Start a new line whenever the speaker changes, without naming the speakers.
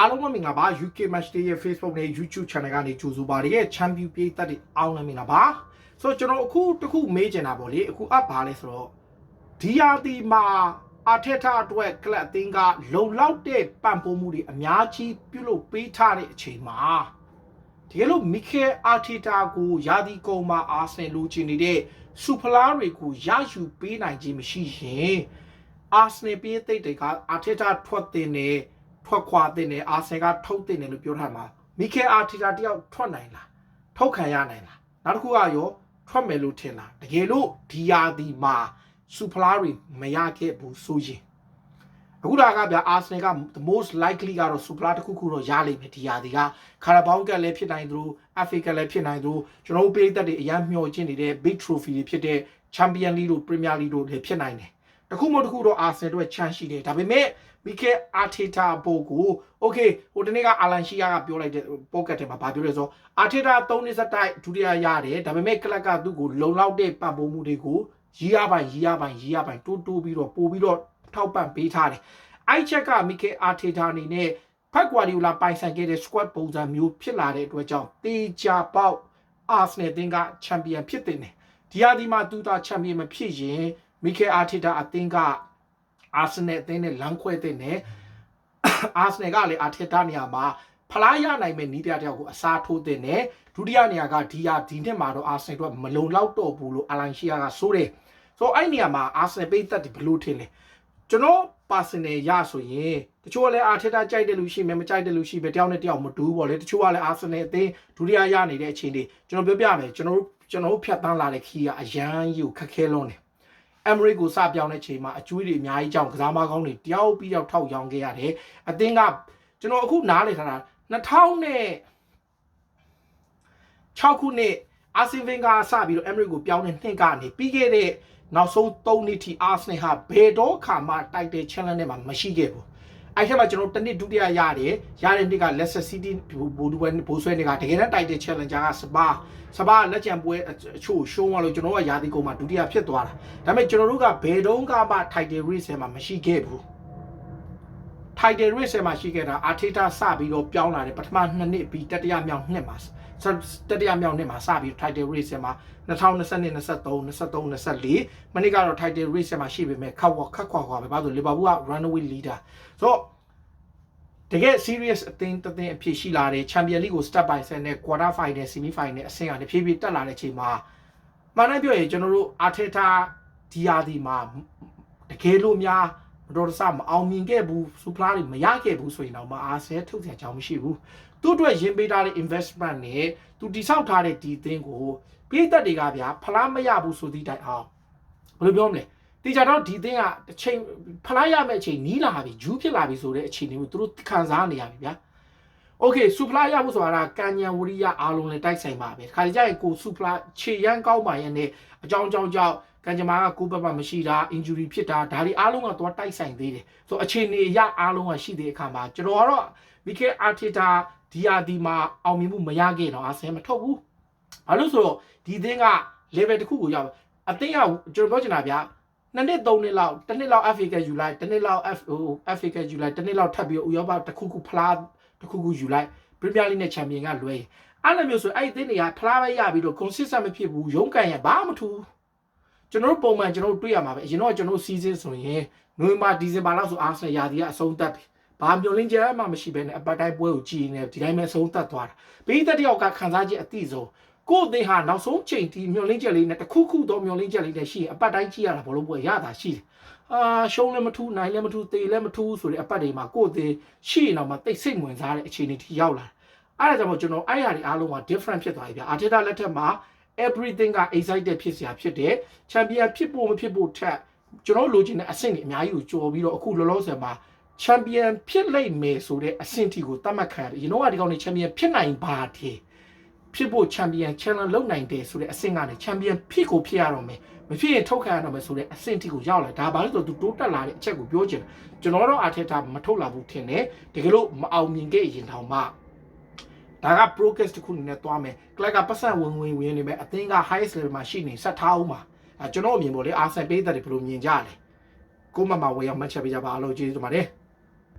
အားလုံးပဲမင်္ဂလာပါ UK Match Day ရဲ့ Facebook နဲ့ YouTube Channel ကနေကြိုဆိုပါရရဲ့ Champion ပြည်သက်တွေအားလုံးမင်္ဂလာပါဆိုတော့ကျွန်တော်အခုတစ်ခုမေးချင်တာပေါ့လေအခုအပ်ပါလဲဆိုတော့ဒီယာတီမှာအာထက်ထအတွက်ကလပ်အသင်းကလုံလောက်တဲ့ပံ့ပိုးမှုတွေအများကြီးပြုလုပ်ပေးထားတဲ့အချိန်မှာတကယ်လို့မီခဲအာတီတာကိုယာတီကုံမှာအာဆင်လိုချင်နေတဲ့စူဖလားတွေကိုရယူပေးနိုင်ခြင်းမရှိရင်အာဆင်ပြည်သက်တွေကအာထက်ထထွက်တင်နေ ထွက်ခွာတင်နေအာဆင်ကထုတ်တင်နေလို့ပြောထားမှာမီခဲအာတီတာတယောက်ထွက်နိုင်လားထုတ်ခံရနိုင်လားနောက်တစ်ခုကရောထွက်မယ်လို့ထင်လားတကယ်လို့ဒီယာတီမှာစူဖလားတွေမရခဲ့ဘူးဆိုရင်အခုဒါကဗျာအာဆနယ်က the most likely ကတော့စူပလာတစ်ခုခုတော့ရလိမ့်မယ်ဒီဟာဒီကခါရာဘောင်းကလည်းဖြစ်နိုင်သလို FA ကလည်းဖြစ်နိုင်သလိုကျွန်တော်တို့ပြည်သက်တွေအရန်မျှော်ချင်းနေတဲ့ big trophy တွေဖြစ်တဲ့ Champion League တို့ Premier League တို့လည်းဖြစ်နိုင်တယ် တခုမဟုတ်တခုတော့အာဆနယ်တို့ chance ရှိတယ်ဒါပေမဲ့မိခဲအာထေတာပိုကို okay ဟိုတနေ့ကအာလန်ရှီယာကပြောလိုက်တဲ့ pocket ထဲမှာဗာပြောလဲဆိုအာထေတာ3နှစ်ဆက်တိုက်ဒုတိယရတယ်ဒါပေမဲ့ကလပ်ကသူ့ကိုလုံလောက်တဲ့ပံ့ပိုးမှုတွေကိုရီးရပိုင်ရီးရပိုင်ရီးရပိုင်တိုးတိုးပြီးတော့ပို့ပြီးတော့ထောက်ပံ့ပေးထားတယ်အိုက်ချက်ကမီကေအာထေတာအနေနဲ့ဖက်ကွာဒီယိုလာပိုင်ဆိုင်ခဲ့တဲ့ squad ပုံစံမျိုးဖြစ်လာတဲ့အတွက်ကြောင့်တေချာပေါက်အာဆနယ်တင်းကချန်ပီယံဖြစ်တဲ့နေဒီဟာဒီမှာသူတာချန်ပီယံမဖြစ်ရင် မီကေအာထေတာအသင်းကအာဆနယ်အသင်းနဲ့လမ်းခွဲတဲ့နေအာဆနယ်ကလည်းအာထေတာနေရာမှာဖလားရနိုင်မဲ့နီးပြတယောက်ကိုအစားထိုးတဲ့နေဒုတိယနေရာကဒီဟာဒီနှစ်မှာတော့အာဆနယ်တို့မလုံလောက်တော့ဘူးလို့အလိုင်ရှီယာကဆိုတယ်ဆိုအဲ့နေရာမှာအာဆနယ်ပိတ်သက်တယ်ဘယ်လိုထင်လဲကျွန်တော် personal ရဆိုရင်တချို့ကလည်းအာထက်တာကြိုက်တယ်လို့ရှိမယ်မကြိုက်တယ်လို့ရှိပဲတယောက်နဲ့တယောက်မတူဘူးပေါ့လေတချို့ကလည်း Arsenal အသင်းဒုတိယရနေတဲ့အချိန်တွေကျွန်တော်ပြောပြမယ်ကျွန်တော်ကျွန်တော်ဖြတ်တန်းလာတဲ့ခီးကအရန်ကြီးကိုခက်ခဲလွန်းတယ် Emery ကိုစပြောင်းတဲ့အချိန်မှာအကျွေးတွေအများကြီးကြောင့်ကစားမကောင်းတွေတယောက်ပြီးတော့ထောက်ရောင်းခဲ့ရတယ်အသင်းကကျွန်တော်အခုနားလေထားတာ2000နဲ့6ခုနှစ်အာဆင်ဗင်ကစပြီးတော့ Emery ကိုပြောင်းတဲ့နှစ်ကနေပြီးခဲ့တဲ့နောက်ဆုံး3နှစ်ထိ Arsenal ဟာဘယ်တော့ခါမှတိုက်တဲ့ challenge နဲ့မှမရှိခဲ့ဘူး အဲ့ထက်မှကျွန်တော်တနစ်ဒုတိယရတယ်ရတဲ့နှစ်က Leicester City ဘူဒူဝဲဘိုးဆွဲတွေကတကယ်တမ်းတိုက်တဲ့ challenger ကစပါစပါလက်ချံပွဲအချို့ရှုံးသွားလို့ကျွန်တော်ကရာသီကုန်မှာဒုတိယဖြစ်သွားတာဒါပေမဲ့ကျွန်တော်တို့ကဘယ်တော့ကမှ title race ထဲမှာမရှိခဲ့ဘူး title race ထဲမှာရှိခဲ့တာအာထေတာစပြီးတော့ပြောင်းလာတယ်ပထမ2နှစ်ပြီးတတိယမြောက်နှစ်မှာ တတိယမြောက်နှစ်မှာစပြီး title race ထဲမှာ2022 23 23 24မနေ့ကတော့ title race ထဲမှာရှိပေမဲ့ခက်ဝခက်ခွာခွာပဲဘာလို့လီဗာပူးက runaway leader ဆိုတော့တကယ် serious အသင်းတစ်သင်းအဖြစ်ရှိလာတဲ့ Champion League ကို step by step နဲ့ quarter final semi final အဆင့်ကနေဖြည်းဖြည်းတက်လာတဲ့အချိန်မှာမှန်တယ်ပြောရင်ကျွန်တော်တို့အာထေတာဒီယာဒီမှာတကယ်လို့များ မတော်တဆမအောင်မြင်ခဲ့ဘူးစူပလာတွေမရခဲ့ဘူးဆိုရင်တော့မအားဆဲထုတ်စရာအကြောင်းမရှိဘူးသူ့အတွက်ရင်းပေးထားတဲ့ investment နဲ့သူတိဆောက်ထားတဲ့ဒီအသင်းကိုပြည်သက်တွေကဗျာဖလားမရဘူးဆိုသည့်တိုင်အောင်ဘယ်လိုပြောမလဲတေချာတော့ဒီအသင်းကတစ်ချိန်ဖလားရမယ့်အချိန်နီးလာပြီဂျူးဖြစ်လာပြီဆိုတဲ့အချိန်မျိုးသူတို့ခံစားနေရပြီဗျာโอเคစူပလာရဖို့ဆိုတာကကန်ညံဝရိယအားလုံးနဲ့တိုက်ဆိုင်ပါပဲခါကြရင်ကိုစူပလာခြေရန်ကောင်းပါရဲ့နဲ့အကြောင်းအကြောင်းကြောင့် ကန်ကြမာကကိုဘက်ဘမရှိတာ injury ဖြစ်တာဒါတွေအားလုံးကတော့တိုက်ဆိုင်သေးတယ်ဆိုအခြေအနေအရအားလုံးကရှိတဲ့အခါမှာကျွန်တော်ကတော့မီကယ်အာတီတာဒီယာဒီမှာအောင်မြင်မှုမရခဲ့တော့အာဆင်မထုတ်ဘူးဘာလို့ဆိုတော့ဒီသင်းက level တစ်ခုကိုရောက်အသင်းကကျွန်တော်ပြောချင်တာဗျာနှစ်နှစ်သုံးနှစ်လောက်တစ်နှစ်လောက် FA ကယူလိုက်တစ်နှစ်လောက် F ဟို FA ကယူလိုက်တစ်နှစ်လောက်ထပ်ပြီးဥရောပတစ်ခုခုဖလားတစ်ခုခုယူလိုက် Premier League နဲ့ Champion ကလွဲအဲ့လိုမျိုးဆိုအဲ့ဒီသင်းတွေကဖလားပဲရပြီးတော့ consistent မဖြစ်ဘူးရုန်းကန်ရဘာမှမထူး ကျွန်တော်တို့ပုံမှန်ကျွန်တော်တို့တွေ့ရမှာပဲအရင်တော့ကျွန်တော် season ဆိုရင်နိုဝင်ဘာဒီဇင်ဘာလောက်ဆိုအာဆင်ရာသီကအဆုံးသတ်ပြီဘာမျိုးလင်းကြဲမှမရှိဘဲနဲ့အပတ်တိုင်းပွဲကိုကြည်နေဒီတိုင်းပဲဆုံးသတ်သွားတာပြီးသက်တယောက်ကခန်းစားချက်အတိဆုံးကိုယ်သင်ဟာနောက်ဆုံးချိန်ဒီမျိုးလင်းချက်လေးနဲ့တစ်ခုခုတော့မျိုးလင်းချက်လေးနဲ့ရှိရင်အပတ်တိုင်းကြည့်ရတာဘလို့ပွဲရတာရှိတယ်အာရှုံးလည်းမထူးနိုင်လည်းမထူးသေလည်းမထူးဆိုတဲ့အပတ်တွေမှာကိုယ်သင်ရှိရင်တော့မှတိတ်ဆိတ်ဝင်စားတဲ့အခြေအနေထိရောက်လာတယ်အဲ့ဒါကြောင့်ကျွန်တော်အဲ့အရာတွေအားလုံးက different ဖြစ်သွားပြီဗျာအာတီတာလက်ထက်မှာ everything က excited ဖြစ်စရာဖြစ်တယ် champion ဖြစ်ဖို့မဖြစ်ဖို့ထက်ကျွန်တော်လိုချင်တဲ့အဆင့်တွေအများကြီးကိုကြော်ပြီးတော့အခုလောလောဆယ်မှာ champion ဖြစ်လိမ့်မယ်ဆိုတဲ့အဆင့်ထိကိုသတ်မှတ်ခံရတယ်ကျွန်တော်ကဒီကောင်နေ champion ဖြစ်နိုင်ပါတယ်ဖြစ်ဖို့ champion challenge လုပ်နိုင်တယ်ဆိုတဲ့အဆင့်ကနေ champion ဖြစ်ကိုဖြစ်ရတော့မယ်မဖြစ်ရင်ထုတ်ခံရတော့မယ်ဆိုတဲ့အဆင့်ထိကိုရောက်လာဒါဘာလို့ဆိုသူတိုးတက်လာတဲ့အချက်ကိုပြောချင်တယ်ကျွန်တော်တော့အထက်တာမထုတ်လာဘူးထင်တယ်တကယ်လို့မအောင်မြင်ခဲ့ရင်တောင်မှ ဒါက progress တစ်ခုအနေနဲ့သွားမယ်ကလပ်ကပတ်စံဝင်ဝင်ဝင်နေမယ်အသင်းက highest level မှာရှိနေဆက်ထားအောင်ပါအဲကျွန်တော်အမြင်ပေါ့လေအာဆန်ပေးတဲ့တွေဘယ်လိုမြင်ကြလဲကိုမမဝေရောက်မှတ်ချက်ပေးကြပါအားလုံးကျေးဇူးတင်ပါတယ်